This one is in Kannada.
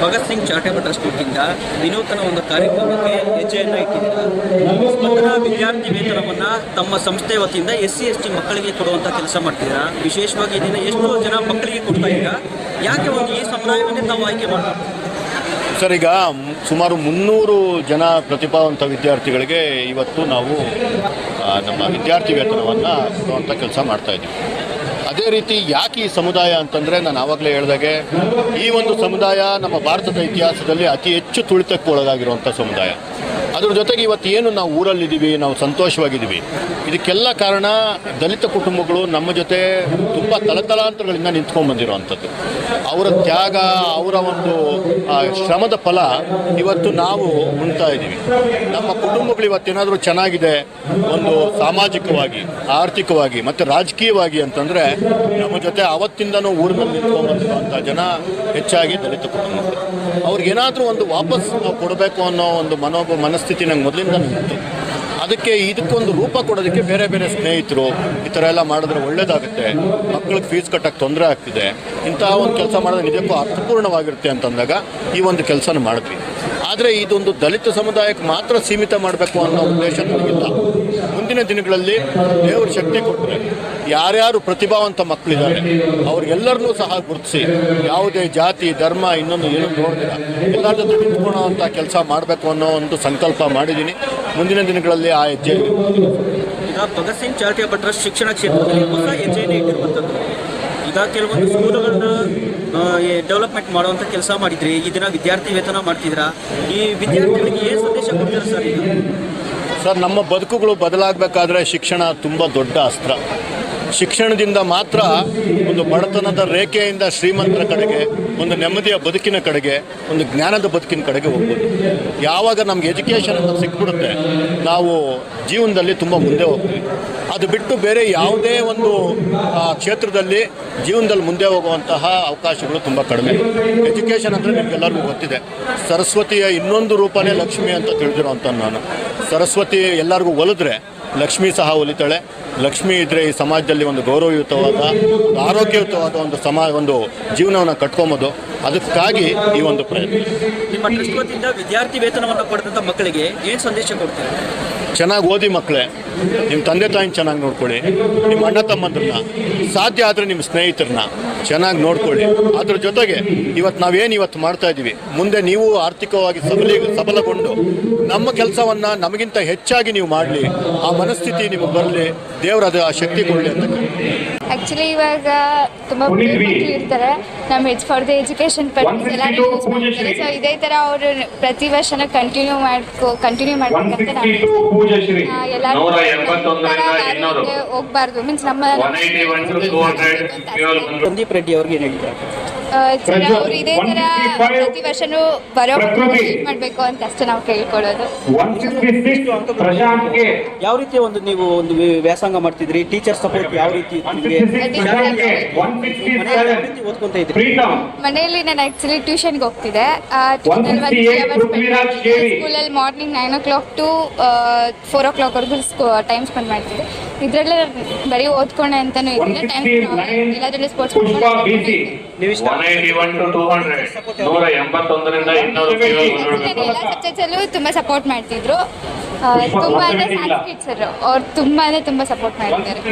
ಭಗತ್ ಸಿಂಗ್ ಚಾರಿಟೇಬಲ್ ಟ್ರಸ್ಟ್ ವತಿಯಿಂದ ವಿನೂತನ ಒಂದು ಕಾರ್ಯಕ್ರಮಕ್ಕೆ ಹೆಜ್ಜೆಯನ್ನು ಇಟ್ಟಿದ್ದಾರೆ. ಸ್ಪಂದನ ವಿದ್ಯಾರ್ಥಿ ವೇತನವನ್ನು ತಮ್ಮ ಸಂಸ್ಥೆ ವತಿಯಿಂದ ಎಸ್ ಸಿ ಎಸ್ ಟಿ ಮಕ್ಕಳಿಗೆ ಕೊಡುವಂಥ ಕೆಲಸ ಮಾಡ್ತಿದ್ದೀರಾ? ವಿಶೇಷವಾಗಿ ಇದನ್ನು ಎಷ್ಟೋ ಜನ ಮಕ್ಕಳಿಗೆ ಕೊಡ್ತಾ ಯಾಕೆ ಒಂದು ಈ ಸಮುದಾಯವನ್ನೇ ತಾವು ಆಯ್ಕೆ ಮಾಡ್ತಾರೆ ಸರ್, ಈಗ ಸುಮಾರು ಮುನ್ನೂರು ಜನ ಪ್ರತಿಭಾವಂತ ವಿದ್ಯಾರ್ಥಿಗಳಿಗೆ ಇವತ್ತು ನಾವು ನಮ್ಮ ವಿದ್ಯಾರ್ಥಿ ವೇತನವನ್ನು ಕೊಡುವಂಥ ಕೆಲಸ ಮಾಡ್ತಾ ಇದ್ದೀವಿ. ಅದೇ ರೀತಿ ಯಾಕೆ ಈ ಸಮುದಾಯ ಅಂತಂದರೆ ನಾನು ಆವಾಗಲೇ ಹೇಳಿದಾಗೆ, ಈ ಒಂದು ಸಮುದಾಯ ನಮ್ಮ ಭಾರತದ ಇತಿಹಾಸದಲ್ಲಿ ಅತಿ ಹೆಚ್ಚು ತುಳಿತಕ್ಕೆ ಒಳಗಾಗಿರುವಂಥ ಸಮುದಾಯ. ಅದ್ರ ಜೊತೆಗೆ ಇವತ್ತು ಏನು ನಾವು ಊರಲ್ಲಿದ್ದೀವಿ, ನಾವು ಸಂತೋಷವಾಗಿದ್ದೀವಿ. ಇದಕ್ಕೆಲ್ಲ ಕಾರಣ ದಲಿತ ಕುಟುಂಬಗಳು ನಮ್ಮ ಜೊತೆ ತುಂಬ ತಲತಲಾಂತರಗಳಿಂದ ನಿಂತ್ಕೊಂಡು ಬಂದಿರುವಂಥದ್ದು ಅವರ ತ್ಯಾಗ, ಅವರ ಒಂದು ಶ್ರಮದ ಫಲ ಇವತ್ತು ನಾವು ಉಣ್ತಾ ಇದ್ದೀವಿ. ನಮ್ಮ ಕುಟುಂಬಗಳು ಇವತ್ತೇನಾದರೂ ಚೆನ್ನಾಗಿದೆ, ಒಂದು ಸಾಮಾಜಿಕವಾಗಿ, ಆರ್ಥಿಕವಾಗಿ ಮತ್ತು ರಾಜಕೀಯವಾಗಿ ಅಂತಂದರೆ ನಮ್ಮ ಜೊತೆ ಅವತ್ತಿಂದನೂ ಊರಿನಲ್ಲಿ ನಿಂತ್ಕೊಂಡು ಬಂದಿರುವಂಥ ಜನ ಹೆಚ್ಚಾಗಿ ದಲಿತ ಕುಟುಂಬಗಳು. ಅವ್ರಿಗೇನಾದರೂ ಒಂದು ವಾಪಸ್ ಕೊಡಬೇಕು ಅನ್ನೋ ಒಂದು ಮನೋಭ ಮನಸ್ಥಿತಿ ನಂಗೆ ಮೊದಲಿಂದ ಇತ್ತು ಅದಕ್ಕೆ ಇದಕ್ಕೊಂದು ರೂಪ ಕೊಡೋದಕ್ಕೆ ಬೇರೆ ಬೇರೆ ಸ್ನೇಹಿತರು ಈ ಥರ ಎಲ್ಲ ಮಾಡಿದ್ರೆ ಒಳ್ಳೇದಾಗುತ್ತೆ. ಮಕ್ಕಳಿಗೆ ಫೀಸ್ ಕಟ್ಟಕ್ಕೆ ತೊಂದರೆ ಆಗ್ತಿದೆ. ಇಂತಹ ಒಂದು ಕೆಲಸ ಮಾಡಿದ್ರೆ ನಿಜಕ್ಕೂ ಅರ್ಥಪೂರ್ಣವಾಗಿರುತ್ತೆ ಅಂತಂದಾಗ ಈ ಒಂದು ಕೆಲಸನ ಮಾಡಿದ್ವಿ. ಆದರೆ ಇದೊಂದು ದಲಿತ ಸಮುದಾಯಕ್ಕೆ ಮಾತ್ರ ಸೀಮಿತ ಮಾಡಬೇಕು ಅನ್ನೋ ಉದ್ದೇಶ ನನಗಿಲ್ಲ. ಮುಂದಿನ ದಿನಗಳಲ್ಲಿ ದೇವರು ಶಕ್ತಿ ಕೊಟ್ಟರೆ ಯಾರ್ಯಾರು ಪ್ರತಿಭಾವಂತ ಮಕ್ಕಳಿದ್ದಾರೆ, ಅವ್ರಿಗೆಲ್ಲರನ್ನೂ ಸಹ ಗುರುತಿಸಿ. ಯಾವುದೇ ಜಾತಿ, ಧರ್ಮ, ಇನ್ನೊಂದು ಏನು ನೋಡೋದಿಲ್ಲ. ಎಲ್ಲರ ಜೊತೆ ನಿಂತ್ಕೊಳ್ಳೋವಂಥ ಕೆಲಸ ಮಾಡಬೇಕು ಅನ್ನೋ ಒಂದು ಸಂಕಲ್ಪ ಮಾಡಿದ್ದೀನಿ. ಮುಂದಿನ ದಿನಗಳಲ್ಲಿ ಆ ಹೆಜ್ಜೆ ಈಗ ಭಗತ್ ಸಿಂಗ್ ಚಾರಿಟೇಬಲ್ ಟ್ರಸ್ಟ್ ಶಿಕ್ಷಣ ಕ್ಷೇತ್ರದಲ್ಲಿ ಹೊಸ ಹೆಜ್ಜೆಯನ್ನು ಇಟ್ಟಿರುವಂಥದ್ದು ಈಗ ಕೆಲವೊಂದು ಸ್ಕೂಲುಗಳನ್ನ ಡೆವಲಪ್ಮೆಂಟ್ ಮಾಡುವಂಥ ಕೆಲಸ ಮಾಡಿದ್ರಿ. ಈ ದಿನ ವಿದ್ಯಾರ್ಥಿ ವೇತನ ಮಾಡ್ತಿದ್ದೀರಾ? ಈ ವಿದ್ಯಾರ್ಥಿಗಳಿಗೆ ಏನು ಸಂದೇಶ ಕೊಡ್ತೀರಾ ಸರ್ ಈಗ? ಸರ್ ನಮ್ಮ ಬದುಕುಗಳು ಬದಲಾಗಬೇಕಾದ್ರೆ ಶಿಕ್ಷಣ ತುಂಬ ದೊಡ್ಡ ಅಸ್ತ್ರ. ಶಿಕ್ಷಣದಿಂದ ಮಾತ್ರ ಒಂದು ಬಡತನದ ರೇಖೆಯಿಂದ ಶ್ರೀಮಂತರ ಕಡೆಗೆ, ಒಂದು ನೆಮ್ಮದಿಯ ಬದುಕಿನ ಕಡೆಗೆ, ಒಂದು ಜ್ಞಾನದ ಬದುಕಿನ ಕಡೆಗೆ ಹೋಗ್ಬೋದು. ಯಾವಾಗ ನಮ್ಗೆ ಎಜುಕೇಷನ್ ಅಂತ ಸಿಕ್ಬಿಡುತ್ತೆ, ನಾವು ಜೀವನದಲ್ಲಿ ತುಂಬ ಮುಂದೆ ಹೋಗ್ತೀವಿ. ಅದು ಬಿಟ್ಟು ಬೇರೆ ಯಾವುದೇ ಒಂದು ಕ್ಷೇತ್ರದಲ್ಲಿ ಜೀವನದಲ್ಲಿ ಮುಂದೆ ಹೋಗುವಂತಹ ಅವಕಾಶಗಳು ತುಂಬ ಕಡಿಮೆ. ಎಜುಕೇಷನ್ ಅಂದರೆ ನಿಮಗೆಲ್ಲರಿಗೂ ಗೊತ್ತಿದೆ. ಸರಸ್ವತಿಯ ಇನ್ನೊಂದು ರೂಪನೇ ಲಕ್ಷ್ಮಿ ಅಂತ ತಿಳಿದಿರೋಂಥ ನಾನು. ಸರಸ್ವತಿ ಎಲ್ಲರಿಗೂ ಒಲಿದ್ರೆ ಲಕ್ಷ್ಮಿ ಸಹ ಒಲಿತಾಳೆ. ಲಕ್ಷ್ಮಿ ಇದ್ದರೆ ಈ ಸಮಾಜದಲ್ಲಿ ಒಂದು ಗೌರವಯುತವಾದ ಆರೋಗ್ಯಯುತವಾದ ಒಂದು ಸಮಾ ಒಂದು ಜೀವನವನ್ನು ಕಟ್ಕೊಂಬೋದು. ಅದಕ್ಕಾಗಿ ಈ ಒಂದು ಪ್ರಯತ್ನ. ನಿಮ್ಮ ಟ್ರಸ್ಟ್ ವತಿಯಿಂದ ವಿದ್ಯಾರ್ಥಿ ವೇತನವನ್ನು ಪಡೆದಂಥ ಮಕ್ಕಳಿಗೆ ಏನು ಸಂದೇಶ ಕೊಡ್ತೀರಾ? ಚೆನ್ನಾಗಿ ಓದಿ ಮಕ್ಕಳೇ ನಿಮ್ಮ ತಂದೆ ತಾಯಿನ ಚೆನ್ನಾಗಿ ನೋಡ್ಕೊಳ್ಳಿ. ನಿಮ್ಮ ಅಣ್ಣ ತಮ್ಮಂದ್ರನ್ನ. ಸಾಧ್ಯ ಆದರೆ ನಿಮ್ಮ ಸ್ನೇಹಿತರನ್ನ ಚೆನ್ನಾಗಿ ನೋಡ್ಕೊಳ್ಳಿ. ಅದ್ರ ಜೊತೆಗೆ ಇವತ್ತು ನಾವೇನು ಇವತ್ತು ಮಾಡ್ತಾ ಇದ್ದೀವಿ ಮುಂದೆ ನೀವು ಆರ್ಥಿಕವಾಗಿ ಸಬಲಿ ಸಬಲಗೊಂಡು ನಮ್ಮ ಕೆಲಸವನ್ನ ನಮಗಿಂತ ಹೆಚ್ಚಾಗಿ ನೀವು ಮಾಡಲಿ. ಆ ಮನಸ್ಥಿತಿ ನಿಮಗೆ ಬರಲಿ. ದೇವರ ಅದು ಆ ಶಕ್ತಿ ಕೊಡಲಿ ಅಂತ ಆಕ್ಚುಲಿ ಇವಾಗ ತುಂಬಾ ಮಕ್ಕಳು ಇರ್ತಾರೆ. ನಮ್ಮ as for the education purpose ಎಲ್ಲ ಯೂಸ್ ಮಾಡ್ತಾರೆ. ಸೊ ಇದೇ ತರ ಅವರು ಪ್ರತಿ ವರ್ಷನ ಕಂಟಿನ್ಯೂ ಮಾಡ್ಕೊ ಕಂಟಿನ್ಯೂ ಮಾಡ್ಬೇಕಂತ ಎಲ್ಲರೂ ಹೋಗ್ಬಾರ್ದು. ಮೀನ್ಸ್ ನಮ್ಮ ಸಂದೀಪ್ ರೆಡ್ಡಿ ಅವ್ರಿಗೆ ಏನು ಹೇಳ್ತಾರೆ? ಅವರು ಇದೇ ಥರ ಪ್ರತಿ ವರ್ಷನೂ ಬರೋ ಹೆಲ್ಪ್ ಮಾಡಬೇಕು ಅಂತ ಅಷ್ಟೇ ನಾವು ಕೇಳ್ಕೊಳ್ಳೋದು. ಯಾವ ರೀತಿ ಒಂದು ನೀವು ಒಂದು ವ್ಯಾಸಂಗ ಮಾಡ್ತಿದ್ರಿ? ಟೀಚರ್ ಸಪೋರ್ಟ್ ಯಾವ ರೀತಿ ಓದ್ಕೊಂತ ಇದ್ರಿ? ಮನೆಯಲ್ಲಿ ನಾನು ಆಕ್ಚುಲಿ ಟ್ಯೂಷನ್ಗೆ ಹೋಗ್ತಿದ್ದೆ. ಸ್ಕೂಲಲ್ಲಿ morning nine o'clock to four ಓ ಕ್ಲಾಕ್ವರೆಗೂ ಟೈಮ್ ಸ್ಪೆಂಡ್ ಮಾಡ್ತಿದ್ದೆ. ಇದರಲ್ಲೇ ಬರೀ ಓದ್ಕೊಂಡೆ ಅಂತಾನೂ ಇದ್ದಿಲ್ಲ ಟೈಮ್ ಎಲ್ಲದರಲ್ಲೂ ಸ್ಪೋರ್ಟ್ಸ್ ಎಲ್ಲ ಸಬ್ಜೆಕ್ಟ್ಸಲ್ಲೂ ತುಂಬ ಸಪೋರ್ಟ್ ಮಾಡ್ತಿದ್ರು. ತುಂಬಾ ತುಂಬ ಅಂದರೆ ಸಂಸ್ಕೃತ್ ಸರ್ ಅವ್ರು ತುಂಬ ಅಂದರೆ ತುಂಬ ಸಪೋರ್ಟ್ ಮಾಡ್ತಾರೆ